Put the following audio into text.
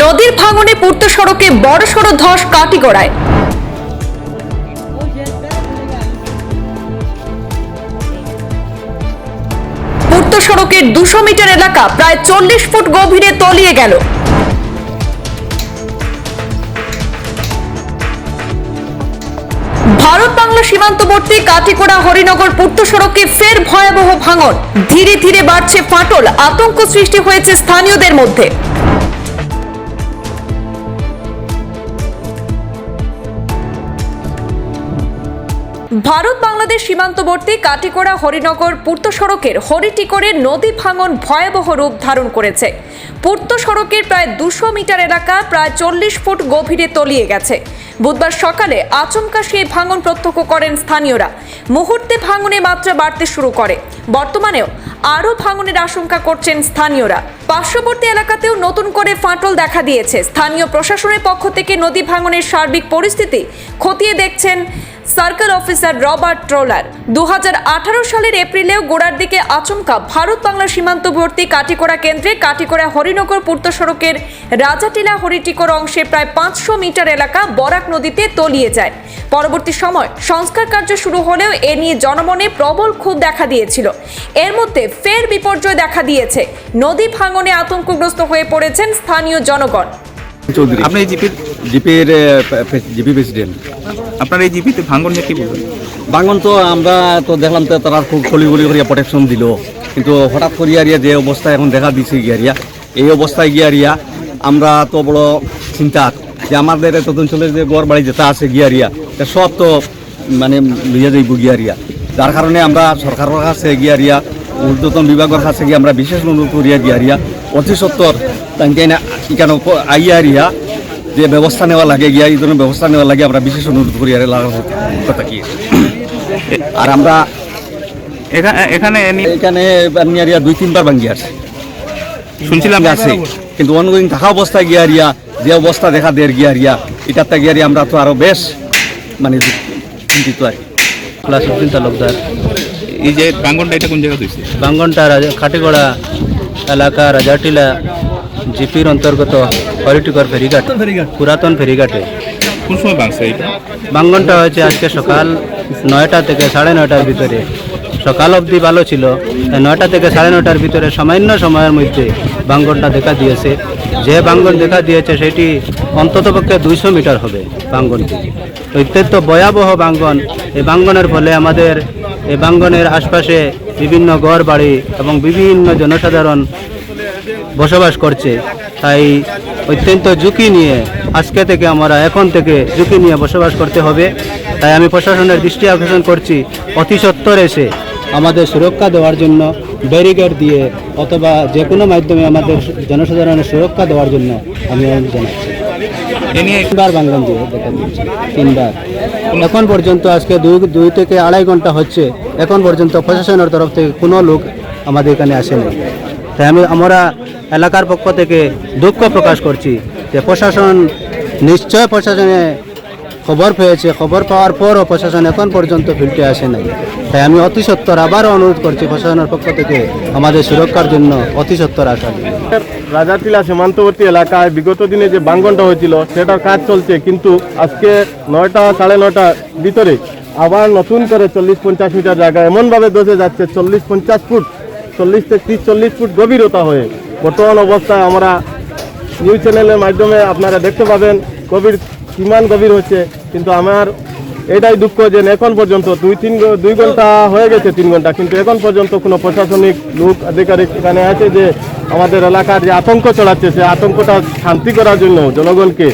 নদীর ভাঙনে পূর্ত সড়কে বড় বড়সড় ধস কাটিগড়ায় পূর্ত সড়কের দুশো মিটার এলাকা প্রায় চল্লিশ ফুট গভীরে তলিয়ে গেল। ভারত বাংলা সীমান্তবর্তী কাটিকোড়া হরিনগর পূর্ত সড়কে ফের ভয়াবহ ভাঙন। ধীরে ধীরে বাড়ছে ফাটল, আতঙ্ক সৃষ্টি হয়েছে স্থানীয়দের মধ্যে। ভারত বাংলাদেশ সীমান্তবর্তী কাটিকোড়া হরিনগর পূর্ত সড়কের হরিটিকরে নদী ভাঙন ভয়াবহ রূপ ধারণ করেছে। পূর্ত সড়কের প্রায় দুশো মিটার এলাকা প্রায় চল্লিশ ফুট গভীরে তলিয়ে গেছে। বুধবার সকালে আচমকা সেই ভাঙন প্রত্যক্ষ করেন স্থানীয়রা। মুহূর্তে ভাঙনে মাত্রা বাড়তে শুরু করে। বর্তমানেও আরও ভাঙনের আশঙ্কা করছেন স্থানীয়রা। পার্শ্ববর্তী এলাকাতেও নতুন করে ফাটল দেখা দিয়েছে। স্থানীয় প্রশাসনের পক্ষ থেকে নদী ভাঙনের সার্বিক পরিস্থিতি খতিয়ে দেখছেন সার্কেল অফিসার রবার্ট ট্রোলার। দুহাজার আঠারো সালের এপ্রিলেও গোড়ার দিকে আচমকা ভারত বাংলা সীমান্তবর্তী কাটিকোড়া কেন্দ্রে কাটিকোড়া হরিনগর পূর্ত সড়কের রাজাটিলা হরিটিকোর অংশে প্রায় পাঁচশো মিটার এলাকা বরাক নদীতে তলিয়ে যায়। পরবর্তী সময় সংস্কার কার্য শুরু হলেও এ নিয়ে জনমনে প্রবল ক্ষোভ দেখা দিয়েছিল। এর মধ্যে ফের বিপর্যয় দেখা দিয়েছে। নদী ভাঙনে আতঙ্কগ্রস্ত হয়ে পড়েছেন স্থানীয় জনগণ। আপনি জিপির জিপির জিপি প্রেসিডেন্ট। আপনার এই জিপিতে ভাঙন নিয়ে কি বলবেন? বাঙ্গন তো আমরা তো দেখলাম তো তারা খুব খলি গলি করিয়া প্রোটেকশন দিল। কিন্তু হঠাৎ করিয়া রিয়া যে অবস্থা এখন দেখা দিছে গিয়ারিয়া এই অবস্থায় গিয়ারিয়া আমরা তো বড় চিন্তা যে আমাদের এত অঞ্চলে যে গড় বাড়ি যেটা আছে গিয়ারিয়া তা সব তো মানে লইয়া যাইব গিয়ারিয়া যার কারণে আমরা সরকারের কাছে গিয়ারিয়া ঊর্ধ্বতন বিভাগের কাছে গিয়ে আমরা বিশেষ অনুরোধ করিয়া গিয়ারিয়া অতি সত্তর তাকে ইকানো আইয়ারিয়া যে ব্যবস্থা নেওয়া লাগে গিয়া এই ধরনের ব্যবস্থা নেওয়া লাগে আমরা বিশেষ অনুরোধ করি আর লাগার কথা কি? আর আমরা এখানে এখানে এনি- এখানে নিয়ারিয়া দুই তিনবার ভাঙ্গি আছে। শুনছিলাম আছে। কিন্তু অনগোয়িং থাকা অবস্থায় গিয়ারিয়া যে অবস্থা দেখা দেয় গিয়ারিয়া এটাতে গিয়ারিয়া আমরা তো আরও বেশ মানে চিন্তিত আর কি। তালুকদার। এই যে ভাঙনটা এটা কোন জায়গা হয়েছে বাঙ্গনটা রাজা খাটিগড়া এলাকা রাজাটিলা। জিপির অন্তর্গত হরিটিকর ফেরিঘাট পুরাতন ফেরিঘাটে। কোন সময় ভাঙছে এটা বাঙ্গনটা হয়েছে আজকে সকাল নয়টা থেকে সাড়ে নয়টার ভিতরে। সকাল অবধি ভালো ছিল নয়টা থেকে সাড়ে নয়টার ভিতরে সামান্য সময়ের মধ্যে বাঙ্গনটা দেখা দিয়েছে। যে বাঙ্গন দেখা দিয়েছে সেটি অন্ততপক্ষে দুইশো মিটার হবে বাঙ্গনটি অত্যন্ত ভয়াবহ বাঙ্গন এই বাঙ্গনের ফলে আমাদের এই বাঙ্গনের আশপাশে বিভিন্ন ঘর বাড়ি এবং বিভিন্ন জনসাধারণ বসবাস করছে। তাই অত্যন্ত ঝুঁকি নিয়ে আজকে থেকে আমরা এখন থেকে ঝুঁকি নিয়ে বসবাস করতে হবে। তাই আমি প্রশাসনের দৃষ্টি আকর্ষণ করছি। অতি সত্বর এসে আমাদের সুরক্ষা দেওয়ার জন্য ব্যারিকেড দিয়ে অথবা যে কোনো মাধ্যমে আমাদের জনসাধারণের সুরক্ষা দেওয়ার জন্য আমি জানাচ্ছি। তিনবার বাঙ্গন দিয়ে দেখা দিয়েছি তিনবার। এখন পর্যন্ত আজকে দুই দুই থেকে আড়াই ঘণ্টা হচ্ছে। এখন পর্যন্ত প্রশাসনের তরফ থেকে কোনো লোক আমাদের এখানে আসেনি। তাই আমি আমরা এলাকার পক্ষ থেকে দুঃখ প্রকাশ করছি যে প্রশাসন নিশ্চয় প্রশাসনে খবর পেয়েছে। খবর পাওয়ার পরও প্রশাসন এখন পর্যন্ত ফিল্ডে আসে নাই। তাই আমি অতি সত্তর আবারও অনুরোধ করছি প্রশাসনের পক্ষ থেকে আমাদের সুরক্ষার জন্য অতি সত্তর আসার রাজাটিলা সীমান্তবর্তী এলাকায় বিগত দিনে যে বাঙ্গনটা হয়েছিল, সেটার কাজ চলছে। কিন্তু আজকে নয়টা, সাড়ে নয়টার ভিতরে আবার নতুন করে চল্লিশ পঞ্চাশ মিটার জায়গা এমনভাবে দোষে যাচ্ছে, চল্লিশ পঞ্চাশ ফুট। চল্লিশ থেকে ত্রিশ, চল্লিশ ফুট গভীরতা হয়ে বর্তমান অবস্থায় আমরা নিউজ চ্যানেলের মাধ্যমে আপনারা দেখতে পাবেন গভীর, কিমান গভীর হচ্ছে। কিন্তু আমার এটাই দুঃখ যে এখন পর্যন্ত দুই, তিন, দুই ঘণ্টা হয়ে গেছে তিন ঘণ্টা, কিন্তু এখন পর্যন্ত কোনো প্রশাসনিক লোক, আধিকারিক এখানে আছে যে আমাদের এলাকার যে আতঙ্ক ছড়াচ্ছে, সে আতঙ্কটা শান্তি করার জন্য জনগণকে